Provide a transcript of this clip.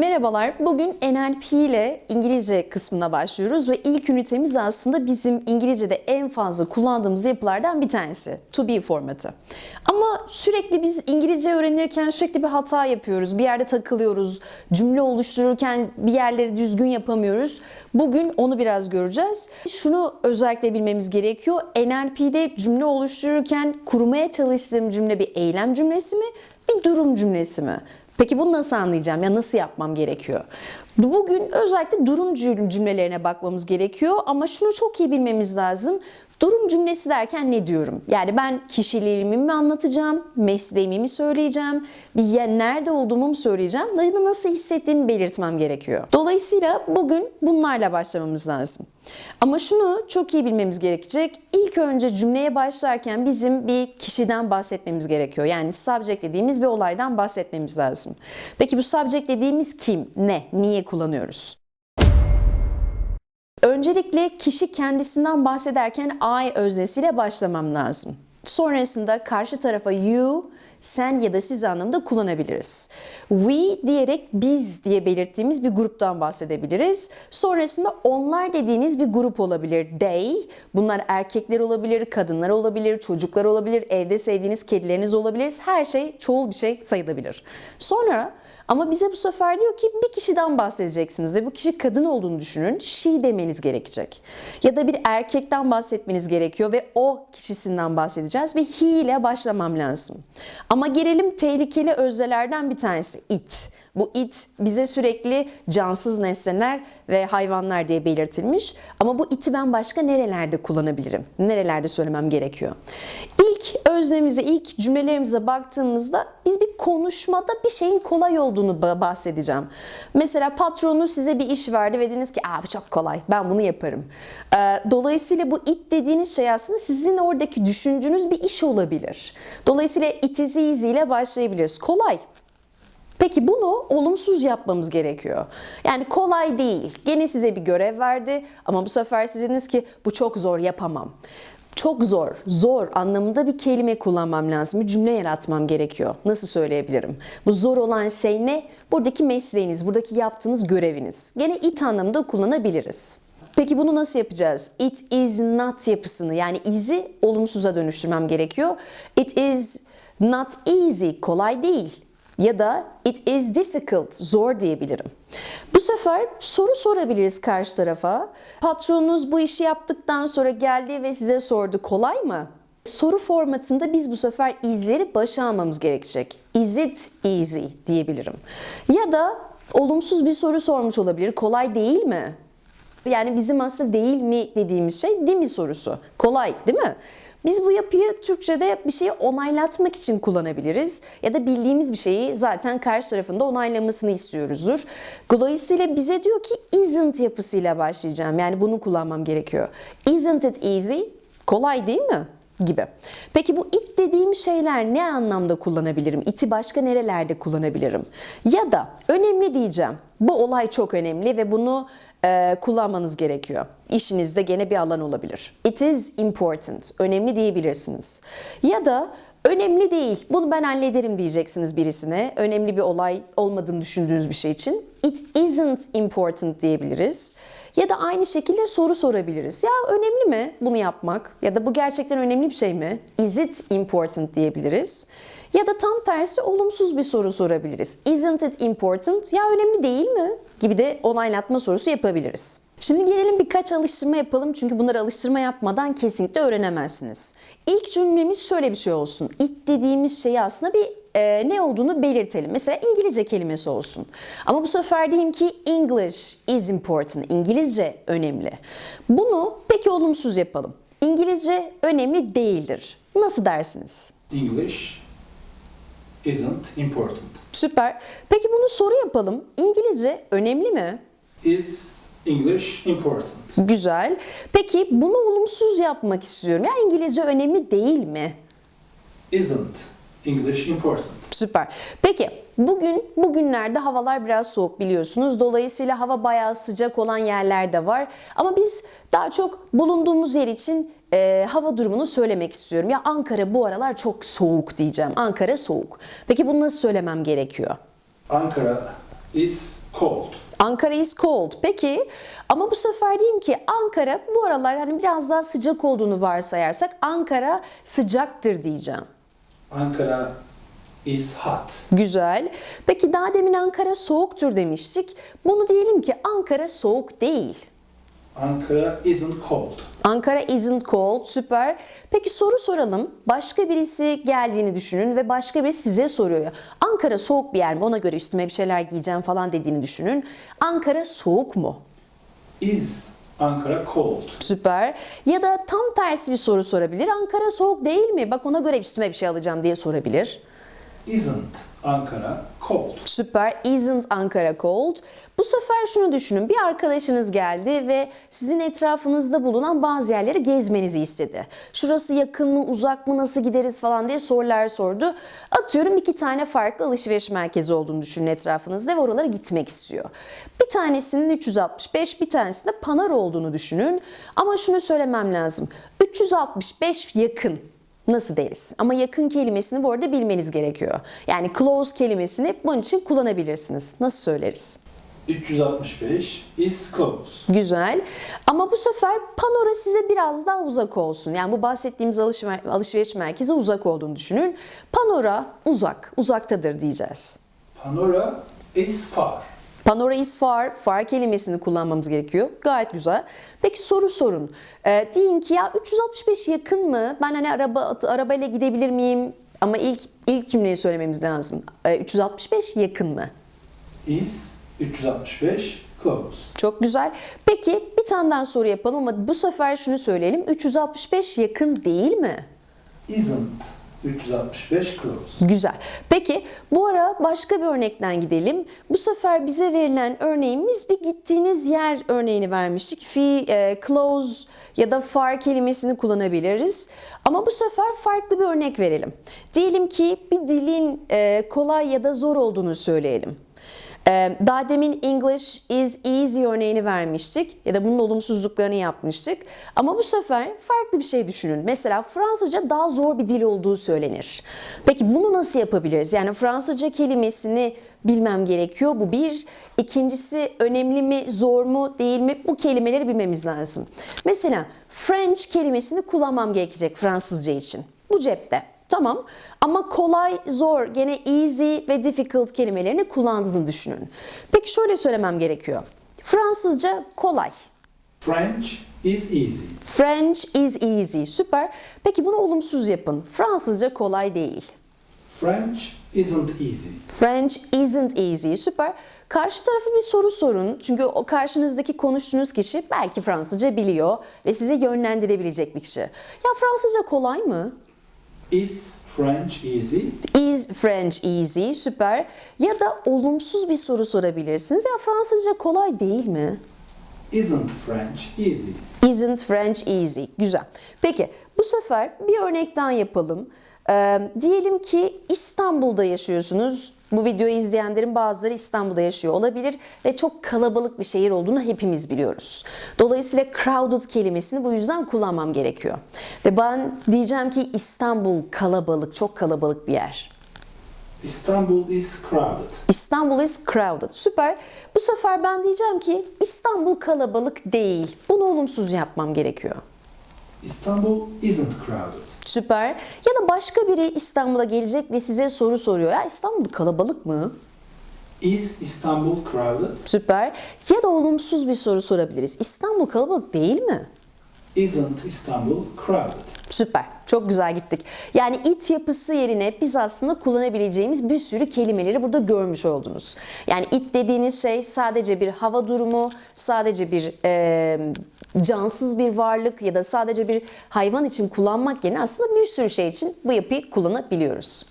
Merhabalar. Bugün NLP ile İngilizce kısmına başlıyoruz ve ilk ünitemiz aslında bizim İngilizce'de en fazla kullandığımız yapılardan bir tanesi. To be formatı. Ama sürekli biz İngilizce öğrenirken sürekli bir hata yapıyoruz. Bir yerde takılıyoruz. Cümle oluştururken bir yerleri düzgün yapamıyoruz. Bugün onu biraz göreceğiz. Şunu özellikle bilmemiz gerekiyor. NLP'de cümle oluştururken kurmaya çalıştığım cümle bir eylem cümlesi mi, bir durum cümlesi mi? Peki bunu nasıl anlayacağım? Ya nasıl yapmam gerekiyor? Bugün özellikle durum cümlelerine bakmamız gerekiyor ama şunu çok iyi bilmemiz lazım. Durum cümlesi derken ne diyorum? Yani ben kişiliğimi mi anlatacağım, mesleğimi mi söyleyeceğim, bir yer, nerede olduğumu mu söyleyeceğim, ya da nasıl hissettiğimi belirtmem gerekiyor. Dolayısıyla bugün bunlarla başlamamız lazım. Ama şunu çok iyi bilmemiz gerekecek. İlk önce cümleye başlarken bizim bir kişiden bahsetmemiz gerekiyor. Yani subject dediğimiz bir olaydan bahsetmemiz lazım. Peki bu subject dediğimiz kim, ne, niye kullanıyoruz? Öncelikle kişi kendisinden bahsederken I öznesiyle başlamam lazım. Sonrasında karşı tarafa you, sen ya da siz anlamında kullanabiliriz. We diyerek biz diye belirttiğimiz bir gruptan bahsedebiliriz. Sonrasında onlar dediğiniz bir grup olabilir. They, bunlar erkekler olabilir, kadınlar olabilir, çocuklar olabilir, evde sevdiğiniz kedileriniz olabilir. Her şey çoğul bir şey sayılabilir. Sonra ama bize bu sefer diyor ki bir kişiden bahsedeceksiniz ve bu kişi kadın olduğunu düşünün. She demeniz gerekecek. Ya da bir erkekten bahsetmeniz gerekiyor ve o kişisinden bahsedeceğiz ve he ile başlamam lazım. Ama gelelim tehlikeli öznelerden bir tanesi it. Bu it bize sürekli cansız nesneler ve hayvanlar diye belirtilmiş. Ama bu iti ben başka nerelerde kullanabilirim? Nerelerde söylemem gerekiyor? İlk öznemize, ilk cümlelerimize baktığımızda biz bir konuşmada bir şeyin kolay olduğunu bahsedeceğim. Mesela patronunuz size bir iş verdi ve dediniz ki Aa, çok kolay ben bunu yaparım. Dolayısıyla bu it dediğiniz şey aslında sizin oradaki düşündüğünüz bir iş olabilir. Dolayısıyla it is ile başlayabiliriz. Kolay. Peki bunu olumsuz yapmamız gerekiyor. Yani kolay değil. Gene size bir görev verdi ama bu sefer siziniz ki bu çok zor yapamam. Çok zor, zor anlamında bir kelime kullanmam lazım. Bir cümle yaratmam gerekiyor. Nasıl söyleyebilirim? Bu zor olan şey ne? Buradaki mesleğiniz, buradaki yaptığınız göreviniz. Gene it anlamında kullanabiliriz. Peki bunu nasıl yapacağız? It is not yapısını yani is'i olumsuza dönüştürmem gerekiyor. It is not easy, kolay değil ya da it is difficult, zor diyebilirim. Bu sefer soru sorabiliriz karşı tarafa. Patronunuz bu işi yaptıktan sonra geldi ve size sordu kolay mı? Soru formatında biz bu sefer izleri başa almamız gerekecek. Is it easy diyebilirim. Ya da olumsuz bir soru sormuş olabilir. Kolay değil mi? Yani bizim aslında değil mi dediğimiz şey değil mi sorusu. Kolay değil mi? Biz bu yapıyı Türkçe'de bir şeyi onaylatmak için kullanabiliriz. Ya da bildiğimiz bir şeyi zaten karşı tarafında onaylamasını istiyoruzdur. Dolayısıyla bize diyor ki isn't yapısıyla başlayacağım. Yani bunu kullanmam gerekiyor. Isn't it easy? Kolay değil mi? Gibi. Peki bu it dediğim şeyler ne anlamda kullanabilirim? İti başka nerelerde kullanabilirim? Ya da önemli diyeceğim. Bu olay çok önemli ve bunu e, kullanmanız gerekiyor. İşinizde gene bir alan olabilir. It is important. Önemli diyebilirsiniz. Ya da önemli değil. Bunu ben hallederim diyeceksiniz birisine. Önemli bir olay olmadığını düşündüğünüz bir şey için. It isn't important diyebiliriz. Ya da aynı şekilde soru sorabiliriz. Ya önemli mi bunu yapmak? Ya da bu gerçekten önemli bir şey mi? Is it important diyebiliriz. Ya da tam tersi olumsuz bir soru sorabiliriz. Isn't it important? Ya önemli değil mi? Gibi de onaylatma sorusu yapabiliriz. Şimdi gelelim birkaç alıştırma yapalım çünkü bunları alıştırma yapmadan kesinlikle öğrenemezsiniz. İlk cümlemiz şöyle bir şey olsun. It dediğimiz şeyi aslında bir e, ne olduğunu belirtelim. Mesela İngilizce kelimesi olsun. Ama bu sefer diyeyim ki English is important. İngilizce önemli. Bunu peki olumsuz yapalım. İngilizce önemli değildir. Nasıl dersiniz? English isn't important. Süper. Peki bunu soru yapalım. İngilizce önemli mi? Is English important? Güzel. Peki bunu olumsuz yapmak istiyorum. Ya İngilizce önemli değil mi? Isn't English important? Süper. Peki bugün bugünlerde havalar biraz soğuk biliyorsunuz. Dolayısıyla hava bayağı sıcak olan yerler de var. Ama biz daha çok bulunduğumuz yer için e, hava durumunu söylemek istiyorum. Ya Ankara bu aralar çok soğuk diyeceğim. Ankara soğuk. Peki bunu nasıl söylemem gerekiyor? Ankara is cold. Ankara is cold. Peki ama bu sefer diyeyim ki Ankara bu aralar hani biraz daha sıcak olduğunu varsayarsak Ankara sıcaktır diyeceğim. Ankara is hot. Güzel. Peki daha demin Ankara soğuktur demiştik. Bunu diyelim ki Ankara soğuk değil. Ankara isn't cold. Ankara isn't cold. Süper. Peki soru soralım. Başka birisi geldiğini düşünün ve başka birisi size soruyor. Ankara soğuk bir yer mi? Ona göre üstüme bir şeyler giyeceğim falan dediğini düşünün. Ankara soğuk mu? Is Ankara cold? Süper. Ya da tam tersi bir soru sorabilir. Ankara soğuk değil mi? Bak ona göre üstüme bir şey alacağım diye sorabilir. Isn't Ankara cold? Süper. Isn't Ankara cold? Bu sefer şunu düşünün. Bir arkadaşınız geldi ve sizin etrafınızda bulunan bazı yerleri gezmenizi istedi. Şurası yakın mı, uzak mı, nasıl gideriz falan diye sorular sordu. Atıyorum iki tane farklı alışveriş merkezi olduğunu düşünün etrafınızda ve oralara gitmek istiyor. Bir tanesinin 365, bir tanesinde Panara olduğunu düşünün. Ama şunu söylemem lazım. 365 yakın. Nasıl deriz? Ama yakın kelimesini bu arada bilmeniz gerekiyor. Yani close kelimesini bunun için kullanabilirsiniz. Nasıl söyleriz? 365 is close. Güzel. Ama bu sefer Panora size biraz daha uzak olsun. Yani bu bahsettiğimiz alışver- alışveriş merkezi uzak olduğunu düşünün. Panora uzak, uzaktadır diyeceğiz. Panora is far. Panora is far, far kelimesini kullanmamız gerekiyor. Gayet güzel. Peki soru sorun. Ee, deyin ki ya 365 yakın mı? Ben hani araba arabayla gidebilir miyim? Ama ilk ilk cümleyi söylememiz lazım. Ee, 365 yakın mı? Is 365 close? Çok güzel. Peki bir tane daha soru yapalım ama bu sefer şunu söyleyelim. 365 yakın değil mi? Isn't 365 close? Güzel. Peki bu ara başka bir örnekten gidelim. Bu sefer bize verilen örneğimiz bir gittiğiniz yer örneğini vermiştik. Fi, e, close ya da far kelimesini kullanabiliriz. Ama bu sefer farklı bir örnek verelim. Diyelim ki bir dilin e, kolay ya da zor olduğunu söyleyelim. Daha demin English is easy örneğini vermiştik ya da bunun olumsuzluklarını yapmıştık. Ama bu sefer farklı bir şey düşünün. Mesela Fransızca daha zor bir dil olduğu söylenir. Peki bunu nasıl yapabiliriz? Yani Fransızca kelimesini bilmem gerekiyor. Bu bir. İkincisi önemli mi, zor mu, değil mi? Bu kelimeleri bilmemiz lazım. Mesela French kelimesini kullanmam gerekecek Fransızca için. Bu cepte. Tamam ama kolay, zor, gene easy ve difficult kelimelerini kullandığınızı düşünün. Peki şöyle söylemem gerekiyor. Fransızca kolay. French is easy. French is easy. Süper. Peki bunu olumsuz yapın. Fransızca kolay değil. French isn't easy. French isn't easy. Süper. Karşı tarafı bir soru sorun. Çünkü o karşınızdaki konuştuğunuz kişi belki Fransızca biliyor ve sizi yönlendirebilecek bir kişi. Ya Fransızca kolay mı? Is French easy? Is French easy? Süper. Ya da olumsuz bir soru sorabilirsiniz. Ya Fransızca kolay değil mi? Isn't French easy? Isn't French easy? Güzel. Peki bu sefer bir örnek daha yapalım. Ee, diyelim ki İstanbul'da yaşıyorsunuz. Bu videoyu izleyenlerin bazıları İstanbul'da yaşıyor olabilir ve çok kalabalık bir şehir olduğunu hepimiz biliyoruz. Dolayısıyla crowded kelimesini bu yüzden kullanmam gerekiyor. Ve ben diyeceğim ki İstanbul kalabalık, çok kalabalık bir yer. Istanbul is crowded. İstanbul is crowded. Süper. Bu sefer ben diyeceğim ki İstanbul kalabalık değil. Bunu olumsuz yapmam gerekiyor. Istanbul isn't crowded. Süper. Ya da başka biri İstanbul'a gelecek ve size soru soruyor. Ya İstanbul kalabalık mı? Is Istanbul crowded? Süper. Ya da olumsuz bir soru sorabiliriz. İstanbul kalabalık değil mi? Isn't Istanbul crowded? Süper. Çok güzel gittik. Yani it yapısı yerine biz aslında kullanabileceğimiz bir sürü kelimeleri burada görmüş oldunuz. Yani it dediğiniz şey sadece bir hava durumu, sadece bir e, cansız bir varlık ya da sadece bir hayvan için kullanmak yerine aslında bir sürü şey için bu yapıyı kullanabiliyoruz.